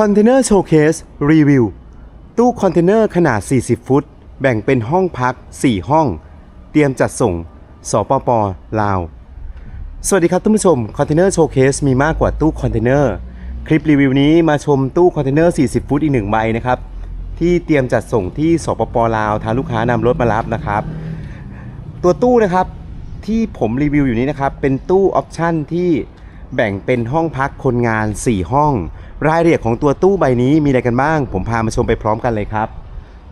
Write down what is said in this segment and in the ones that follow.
คอนเทนเนอร์โชว์เคสรีวิวตู้คอนเทนเนอร์ขนาด 40 ฟุต แบ่งเป็นห้องพัก 4 ห้อง เตรียมจัดส่ง สปปลาว สวัสดีครับท่านผู้ชม คอนเทนเนอร์โชว์เคสมีมากกว่าตู้คอนเทนเนอร์ คลิปรีวิวนี้มาชมตู้คอนเทนเนอร์ 40 ฟุตอีกหนึ่งใบนะครับ ที่เตรียมจัดส่งที่สปปลาวทางลูกค้านำรถมารับนะครับ ตัวตู้นะครับที่ผมรีวิวอยู่นี้นะครับ เป็นตู้ออปชั่นที่ แบ่งเป็นห้องพักคนงาน 4 ห้อง รายละเอียดของตัวตู้ใบนี้มีอะไรกันบ้าง ผมพามาชมไปพร้อมกันเลยครับ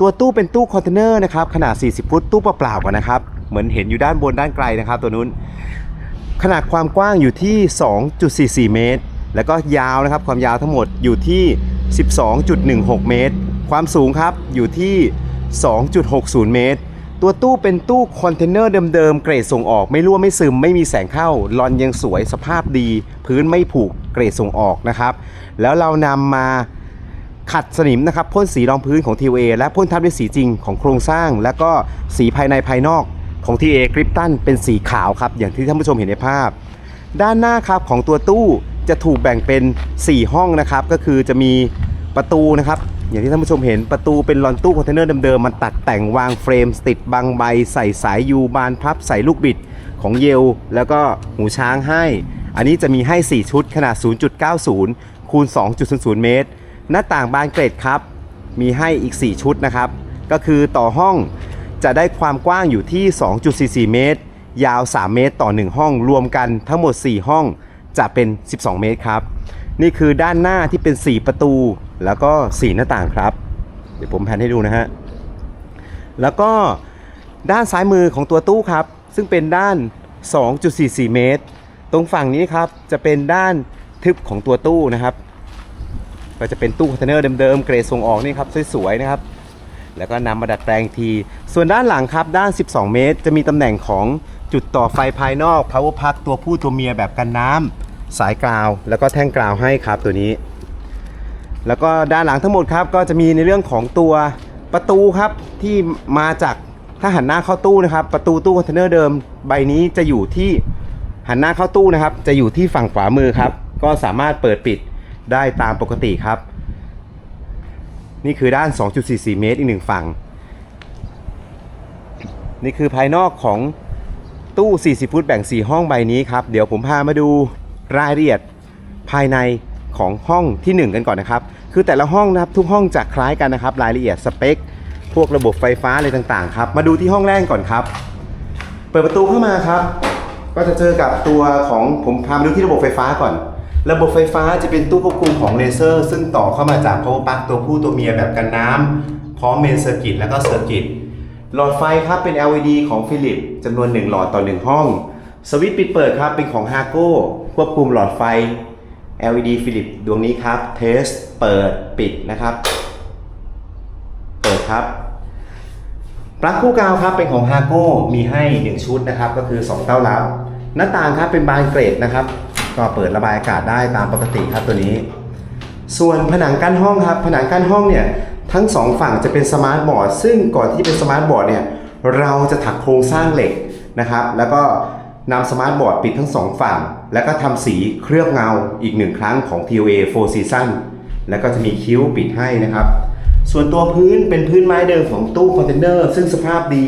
ตัวตู้เป็นตู้คอนเทนเนอร์นะครับขนาด 40 ฟุตตู้เปล่าๆก่อนนะครับ เหมือนเห็นอยู่ด้านบนด้านไกลนะครับ ตัวนู้น ขนาดความกว้างอยู่ที่ 2.44 เมตร แล้วก็ยาวนะครับความยาวทั้งหมดอยู่ที่ 12.16 เมตร ความสูงครับอยู่ที่ 2.60 เมตร ตัวตู้เป็นตู้คอนเทนเนอร์เดิมๆ เกรดส่งออกไม่รั่วไม่ซึม ไม่มีแสงเข้าลอนยังสวยสภาพดี พื้นไม่ผุเกรดส่งออกนะครับ แล้วเรานำมาขัดสนิมนะครับพ่นสีรองพื้นของ TVA และพ่นทับด้วยสีจริงของโครงสร้าง แล้วก็สีภายในภายนอกของ TA กริปตันเป็นสีขาวครับ อย่างที่ท่านผู้ชมเห็นในภาพ ด้านหน้าครับของตัวตู้จะถูกแบ่งเป็น 4 ห้องนะครับ ก็คือจะมีประตูนะครับ อย่างที่ท่านผู้ชมเห็นประตูเป็นลอนตู้คอนเทนเนอร์เดิมๆมันตัดแต่งวางเฟรมติดบางใบ ใส่สายยูบานพับใส่ลูกบิดของเยล แล้วก็หูช้างให้ อันนี้จะมีให้ 4 ชุดขนาด 0.90 คูณ 2.00 เมตร หน้าต่างบานเกรดครับ มีให้อีก 4 ชุดนะครับ ก็คือต่อห้องจะได้ความกว้างอยู่ที่ 2.44 เมตร ยาว 3 เมตรต่อ 1 ห้อง รวมกันทั้งหมด 4 ห้องจะเป็น 12 เมตรครับ นี่คือด้านหน้าที่เป็น 4 ประตู แล้วก็ 4 หน้าต่างครับ เดี๋ยวผมแพนให้ดูนะฮะ แล้วก็ด้านซ้ายมือของตัวตู้ครับ ซึ่งเป็นด้าน 2.44 เมตร ตรงฝั่งนี้ครับจะเป็นด้านทึบของตัวตู้นะครับ ก็จะเป็นตู้คอนเทนเนอร์เดิมๆเกรดส่งออกนี่ครับสวยๆนะครับ แล้วก็นำมาดัดแปลงที ส่วนด้านหลังครับด้าน 12 เมตร จะมีตำแหน่งของจุดต่อไฟภายนอก power plug ตัวผู้ตัวเมียแบบกันน้ำสายกราว แล้วก็แท่งกราวให้ครับตัวนี้ แล้วก็ด้านหลังทั้งหมดครับก็จะมีในเรื่องของตัวประตูครับที่มาจากถ้าหันหน้าเข้าตู้นะครับ ประตูตู้คอนเทนเนอร์เดิมใบนี้จะอยู่ที่หันหน้าเข้าตู้นะครับ จะอยู่ที่ฝั่งขวามือครับ ก็สามารถเปิดปิดได้ตามปกติครับ นี่คือด้าน 2.44 เมตรอีกหนึ่งฝั่ง นี่คือภายนอกของตู้ 40 ฟุตแบ่ง 4 ห้องใบนี้ครับ เดี๋ยวผมพามาดูรายละเอียดภายใน ของห้องทีหนึ่1 กันก่อนนะครับ คือแต่ละห้องนะครับทุกห้องจะคล้ายกันนะครับ รายละเอียดสเปค พวกระบบไฟฟ้าอะไรต่างๆครับ มาดูที่ห้องแรกก่อนครับ เปิดประตูเข้ามาครับ ก็จะเจอกับตัวของผมพามาดูที่ระบบไฟฟ้าก่อน ระบบไฟฟ้าจะเป็นตู้ควบคุมของเลเซอร์ ซึ่งต่อเข้ามาจาก power plug ตัวผู้ตัวเมียแบบกันน้ำพร้อมเมนเซอร์กิตแล้วก็เซอร์กิตหลอดไฟครับเป็น LED ของฟิลิปจำนวน 1 หลอดต่อ 1 ห้อง สวิตช์ปิดเปิดครับเป็นของ h a g o ควบคุมหลอดไฟ LED ฟิลิปดวงนี้ครับ เทสเปิดปิดนะครับ เปิดครับ ปลั๊กคู่กาวครับเป็นของ h a g o มีให้ 1 ชุดนะครับ ก็คือ 2 เต้ารับ หน้าต่างครับเป็นบานเกรดนะครับ ก็เปิดระบายอากาศได้ตามปกติครับตัวนี้ ส่วนผนังกั้นห้องครับ ผนังกั้นห้องเนี่ยทั้งสองฝั่งจะเป็นสมาร์ทบอร์ดซึ่งก่อนที่เป็นสมาร์ทบอร์ดเนี่ยเราจะถักโครงสร้างเหล็กนะครับ แล้วก็ นำสมาร์ทบอร์ดปิดทั้งสองฝั่ง แล้วก็ทำสีเคลือบเงาอีกหนึ่งครั้งของ TOA Four Season แล้วก็จะมีคิ้วปิดให้นะครับ ส่วนตัวพื้นเป็นพื้นไม้เดิมของตู้คอนเทนเนอร์ ซึ่งสภาพดี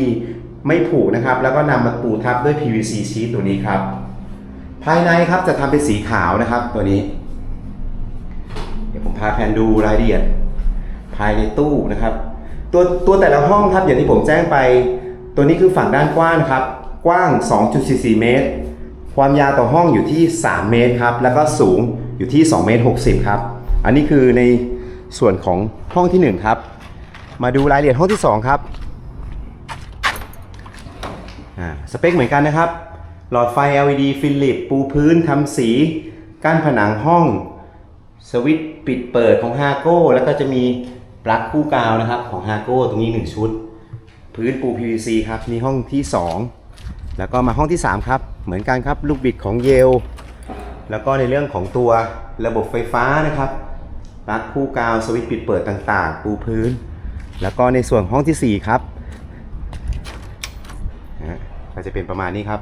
ไม่ผุนะครับ แล้วก็นำมาปูทับด้วย PVC ชีทตัวนี้ครับ ภายในครับจะทำเป็นสีขาวนะครับตัวนี้ เดี๋ยวผมพาแผนดูรายละเอียด ภายในตู้นะครับ ตัวตัวแต่ละห้องครับอย่างที่ผมแจ้งไป ตัวนี้คือฝั่งด้านกว้างนะครับ กว้าง 2.44 เมตร ความยาวต่อห้องอยู่ที่ 3 เมตรครับ แล้วก็สูงอยู่ที่ 2 เมตร 60 ครับ อันนี้คือในส่วนของห้องที่ 1 ครับ มาดูรายละเอียดห้องที่ 2 ครับอ่าสเปคเหมือนกันนะครับ หลอดไฟ LED ฟิลิป ปูพื้นทำสีกั้นผนังห้อง สวิตช์ปิดเปิดของ h a g o แล้วก็จะมีปลั๊กคู่กาวนะครับของ h a g o ตรงนี้ 1 ชุด พื้นปู PVC ครับนี่ห้องที่ 2 แล้วก็มาห้องที่ 3 ครับ เหมือนกันครับลูกบิดของเยล แล้วก็ในเรื่องของตัวระบบไฟฟ้านะครับปลั๊กคู่กาวสวิตช์ปิดเปิดต่างๆ ปูพื้น แล้วก็ในส่วนห้องทีสี่ 4 ครับก็จะเป็นประมาณนี้ครับ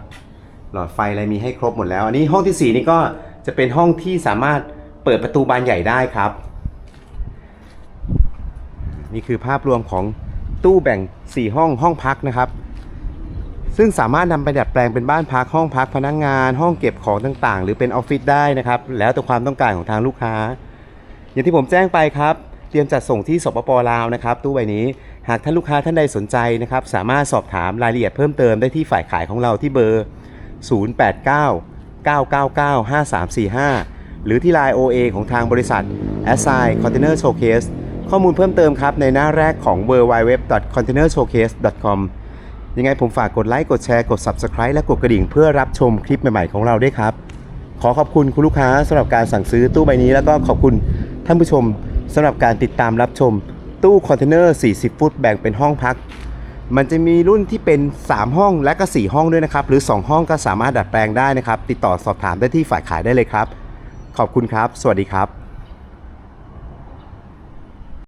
หลอดไฟอะไรมีให้ครบหมดแล้ว อันนี้ห้องที่ 4 นี่ก็จะเป็นห้องที่สามารถเปิดประตูบานใหญ่ได้ครับ นี่คือภาพรวมของตู้แบ่ง 4 ห้องห้องพักนะครับ ซึ่งสามารถนำไปดัดแปลงเป็นบ้านพักห้องพักพนักงาน ห้องเก็บของต่างๆ หรือเป็นออฟฟิศได้นะครับ แล้วแต่ความต้องการของทางลูกค้า อย่างที่ผมแจ้งไปครับ เตรียมจัดส่งที่สปปลาวนะครับ ตู้ใบนี้หากท่านลูกค้าท่านใดสนใจนะครับ สามารถสอบถามรายละเอียดเพิ่มเติมได้ที่ฝ่ายขายของเราที่เบอร์ 089 999 5345 หรือที่ Line OA ของทางบริษัท a s s i Container Showcase ข้อมูลเพิ่มเติมครับในหน้าแรกของ w w w c o n t a i n e r s h o w c a s e c o m ยังไงผมฝากกดไลค์กดแชร์กด Subscribe และกดกระดิ่ง เพื่อรับชมคลิปใหม่ๆของเราด้วยครับ ขอขอบคุณคุณลูกค้าสำหรับการสั่งซื้อตู้ใบนี้ แล้วก็ขอบคุณท่านผู้ชมสำหรับการติดตามรับชม ตู้คอนเทนเนอร์ 40 ฟุตแบ่งเป็นห้องพัก มันจะมีรุ่นที่เป็น 3 ห้องและก็ 4 ห้องด้วยนะครับ หรือ 2 ห้องก็สามารถดัดแปลงได้นะครับ ติดต่อสอบถามได้ที่ฝ่ายขายได้เลยครับ ขอบคุณครับ สวัสดีครับ